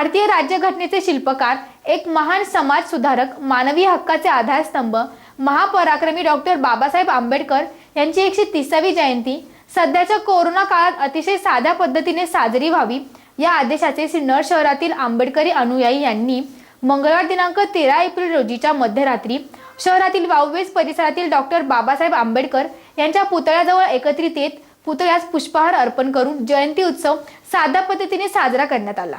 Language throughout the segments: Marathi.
भारतीय राज्यघटनेचे शिल्पकार एक महान समाज सुधारक मानवी हक्काचे आधारस्तंभ महापराक्रमी डॉक्टर बाबासाहेब आंबेडकर यांची एकशे तिसावी जयंती सध्याच्या कोरोना काळात अतिशय साध्या पद्धतीने साजरी व्हावी या आदेशाचे सिन्नर शहरातील आंबेडकरी अनुयायी यांनी मंगळवार दिनांक तेरा एप्रिल रोजीच्या मध्यरात्री शहरातील वाववेस परिसरातील डॉक्टर बाबासाहेब आंबेडकर यांच्या पुतळ्याजवळ एकत्रित येत पुतळ्यास पुष्पहार अर्पण करून जयंती उत्सव साध्या पद्धतीने साजरा करण्यात आला.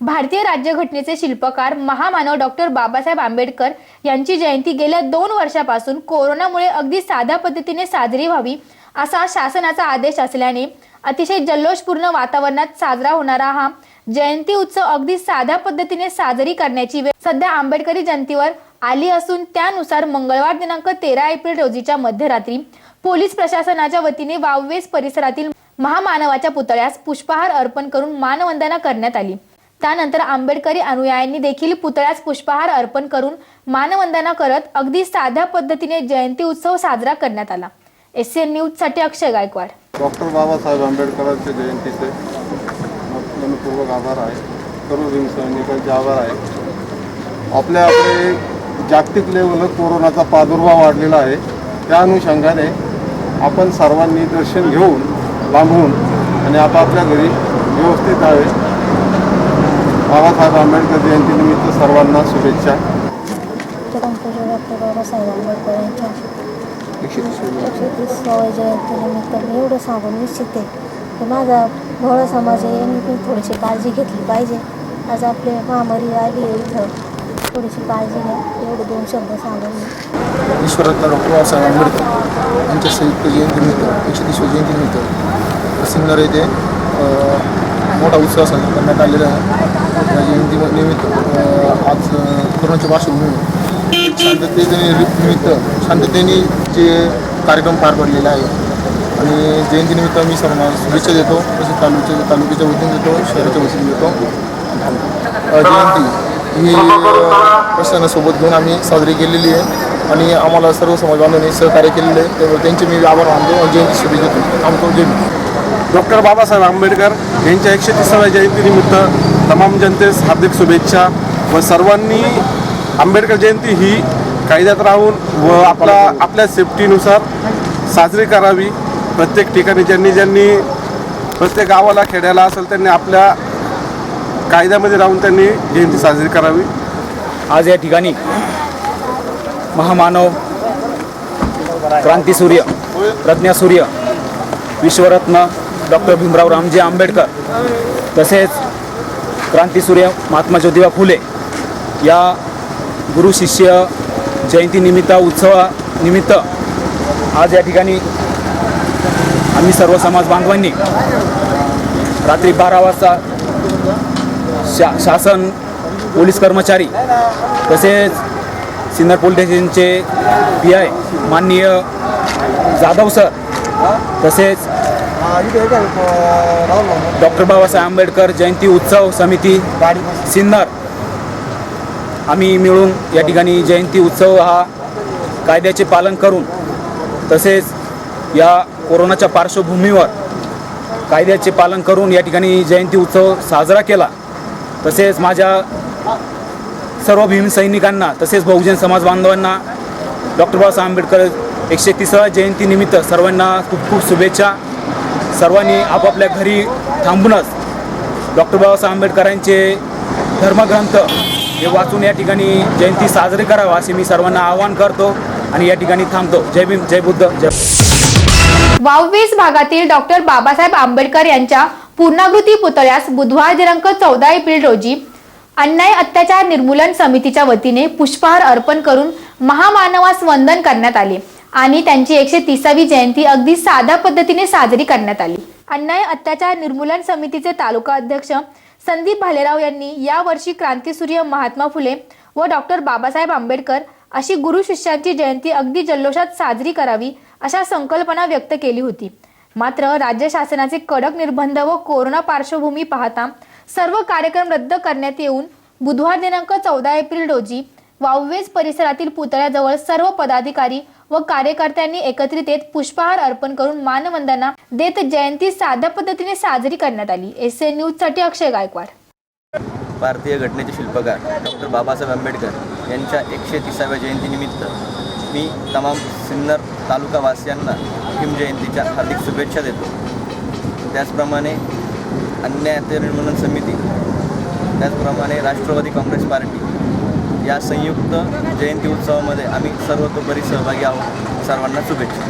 भारतीय राज्यघटनेचे शिल्पकार महामानव डॉक्टर बाबासाहेब आंबेडकर यांची जयंती गेल्या दोन वर्षापासून कोरोनामुळे अगदी साध्या पद्धतीने साजरी व्हावी असा शासनाचा आदेश असल्याने अतिशय जल्लोषपूर्ण वातावरणात साजरा होणारा हा जयंती उत्सव अगदी साध्या पद्धतीने साजरी करण्याची वेळ सध्या आंबेडकरी जयंतीवर आली असून त्यानुसार मंगळवार दिनांक तेरा एप्रिल रोजीच्या मध्यरात्री पोलीस प्रशासनाच्या वतीने वाववेस परिसरातील महामानवाच्या पुतळ्यास पुष्पहार अर्पण करून मानवंदना करण्यात आली. त्यानंतर आंबेडकरी अनुयायांनी देखील पुतळ्यास पुष्पहार अर्पण करून मानवंदना करत अगदी साध्या पद्धतीने जयंती उत्सव साजरा करण्यात आला. एस एन न्यूजसाठी अक्षय गायकवाड. डॉक्टर बाबासाहेब आंबेडकरांच्या जयंतीचे मनपूर्वक आभार आहे. सर्व भीमसैनिकांचे आभार आहे. आपल्याकडे जागतिक लेवलवर कोरोनाचा प्रादुर्भाव वाढलेला आहे. त्या अनुषंगाने आपण सर्वांनी दर्शन घेऊन लांबून आणि आपापल्या घरी व्यवस्थित आहे बाबासाहेब आंबेडकर जयंतीनिमित्त सर्वांना शुभेच्छा. बाबासाहेब आंबेडकर यांच्या एकशे तीसाव्या जयंतीनिमित्त मी एवढं सांगून निश्चित आहे की माझा भोळा समाज यांनी पण थोडीशी काळजी घेतली पाहिजे. आज आपले महामारी आली इथं. थोडीशी काळजी घ्या. एवढे दोन शब्द सांगून मी ईश्वररत्न डॉक्टर बाबासाहेब आंबेडकर यांच्या संयुक्त जयंतीनिमित्त एकशे तीसव्या जयंतीनिमित्त सिन्नर येथे मोठा उत्सव साजरा करण्यात आलेला आहे. या निमित्त आज कोरोनाच्या पार्श्वभूमीवर शांततेने निमित्त शांततेने जे कार्यक्रम पार पडलेला आहे आणि जयंतीनिमित्त मी सर्वांना शुभेच्छा देतो. तसेच तालुक्याच्या तालुक्याच्या वतीने देतो शहराच्या वतीने देतो. जयंती ही प्रशासनासोबत घेऊन आम्ही साजरी केलेली आहे. आणि आम्हाला सर्व समाज बांधवांनी सहकार्य केलेलं आहे. त्यामुळे त्यांचे मी आभार मानतो आणि जयंती शुभेच्छा देतो. आमचं जयंती डॉक्टर बाबासाहेब आंबेडकर यांच्या एकशे तिसाव्या जयंतीनिमित्त तमाम जनतेस हार्दिक शुभेच्छा व सर्वांनी आंबेडकर जयंती ही कायद्यात राहून व आपला आपल्या सेफ्टीनुसार साजरी करावी. प्रत्येक ठिकाणी ज्यांनी ज्यांनी प्रत्येक गावाला खेड्याला असेल त्यांनी आपल्या कायद्यामध्ये राहून त्यांनी जयंती साजरी करावी. आज या ठिकाणी महामानव क्रांतीसूर्य प्रज्ञासूर्य विश्वरत्न डॉक्टर भीमराव रामजी आंबेडकर तसेच क्रांतीसूर्य महात्मा ज्योतिबा फुले या गुरु शिष्य जयंतीनिमित्त उत्सवानिमित्त आज या ठिकाणी आम्ही सर्व समाज बांधवांनी रात्री बारा वाजता शा शासन पोलीस कर्मचारी तसेच सिन्नर पोलीस स्टेशनचे पी आय माननीय जाधव सर तसेच डॉक्टर बाबासाहेब आंबेडकर जयंती उत्सव समिती सिन्नर. आम्ही मिळून या ठिकाणी जयंती उत्सव हा कायद्याचे पालन करून तसेच या कोरोनाच्या पार्श्वभूमीवर कायद्याचे पालन करून या ठिकाणी जयंती उत्सव साजरा केला. तसेच माझ्या सर्व भीमसैनिकांना तसेच बहुजन समाज बांधवांना डॉक्टर बाबासाहेब आंबेडकर एकशे तिसरा जयंतीनिमित्त सर्वांना खूप खूप शुभेच्छा. सर्वांनी आपापल्या घरी थांबूनच डॉक्टर बाबासाहेब आंबेडकरांचे धर्मग्रंथ हे वाचून या ठिकाणी जयंती साजरी करावा असे मी सर्वांना आवाहन करतो आणि या ठिकाणी थांबतो. जय भीम जय बुद्ध जय वाववीस भागातील डॉक्टर बाबासाहेब आंबेडकर यांच्या पूर्णाकृती पुतळ्यास बुधवार दिनांक चौदा एप्रिल रोजी अन्याय अत्याचार निर्मूलन समितीच्या वतीने पुष्पहार अर्पण करून महामानवास वंदन करण्यात आले. आणि त्यांची एकशे तिसावी जयंती अगदी साध्या पद्धतीने साजरी करण्यात आली. अन्याय अत्याचार निर्मूलन समितीचे तालुका अध्यक्ष संदीप भालेराव यांनी यावर्षी क्रांतीसूर्य महात्मा फुले व डॉक्टर बाबासाहेब आंबेडकर अशी गुरु शिष्यांची जयंती अगदी जल्लोषात साजरी करावी अशा संकल्पना व्यक्त केली होती. मात्र राज्य शासनाचे कडक निर्बंध व कोरोना पार्श्वभूमी पाहता सर्व कार्यक्रम रद्द करण्यात येऊन बुधवार दिनांक चौदा एप्रिल रोजी वाववेज परिसरातील पुतळ्याजवळ सर्व पदाधिकारी व कार्यकर्त्यांनी एकत्रित येत पुष्पहार अर्पण करून मानवंदना देत जयंती साध्या पद्धतीने साजरी करण्यात आली. एस एन न्यूजसाठी अक्षय गायकवाड. भारतीय घटनेचे शिल्पकार डॉक्टर बाबासाहेब आंबेडकर यांच्या एकशे तिसाव्या जयंतीनिमित्त मी तमाम सिन्नर तालुकावासियांना हिम जयंतीच्या हार्दिक शुभेच्छा देतो. त्याचप्रमाणे अन्याय निर्मूलन समिती त्याचप्रमाणे राष्ट्रवादी काँग्रेस पार्टी या संयुक्त जयंती उत्सवामध्ये आम्ही सर्वतोपरी सहभागी आहोत. सर्वांना शुभेच्छा.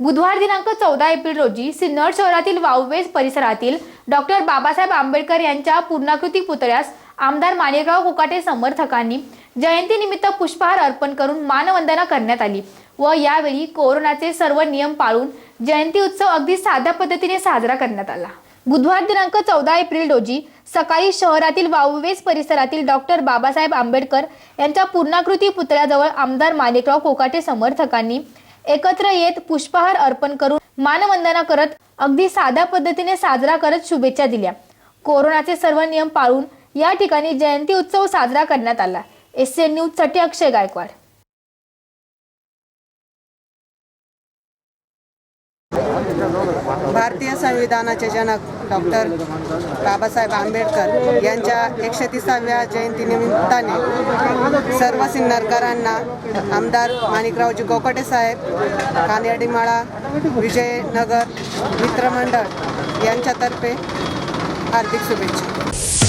बुधवार दिनांक चौदा एप्रिल रोजी सिन्नर शहरातील वाऊवेज परिसरातील डॉक्टर बाबासाहेब आंबेडकर यांच्या पूर्णाकृती पुतळ्यास आमदार माणिकराव कोकाटे समर्थकांनी जयंतीनिमित्त पुष्पहार अर्पण करून मानवंदना करण्यात आली व यावेळी कोरोनाचे सर्व नियम पाळून जयंती उत्सव अगदी साध्या पद्धतीने साजरा करण्यात आला. बुधवार दिनांक चौदा एप्रिल रोजी सकाळी शहरातील वाववेस परिसरातील डॉक्टर बाबासाहेब आंबेडकर यांच्या पूर्णाकृती पुतळ्याजवळ आमदार माणिकराव कोकाटे समर्थकांनी एकत्र येत पुष्पहार अर्पण करून मानवंदना करत अगदी साध्या पद्धतीने साजरा करत शुभेच्छा दिल्या. कोरोनाचे सर्व नियम पाळून या ठिकाणी जयंती उत्सव साजरा करण्यात आला. एस एन न्यूजसाठी अक्षय गायकवाड. भारतीय संविधानाचे जनक डॉक्टर बाबासाहेब आंबेडकर यांच्या एकशे तिसाव्या जयंतीनिमित्ताने सर्व सिन्नरकरांना आमदार माणिकरावजी गोकटे साहेब कानेडीमाळा विजयनगर मित्रमंडळ यांच्यातर्फे हार्दिक शुभेच्छा.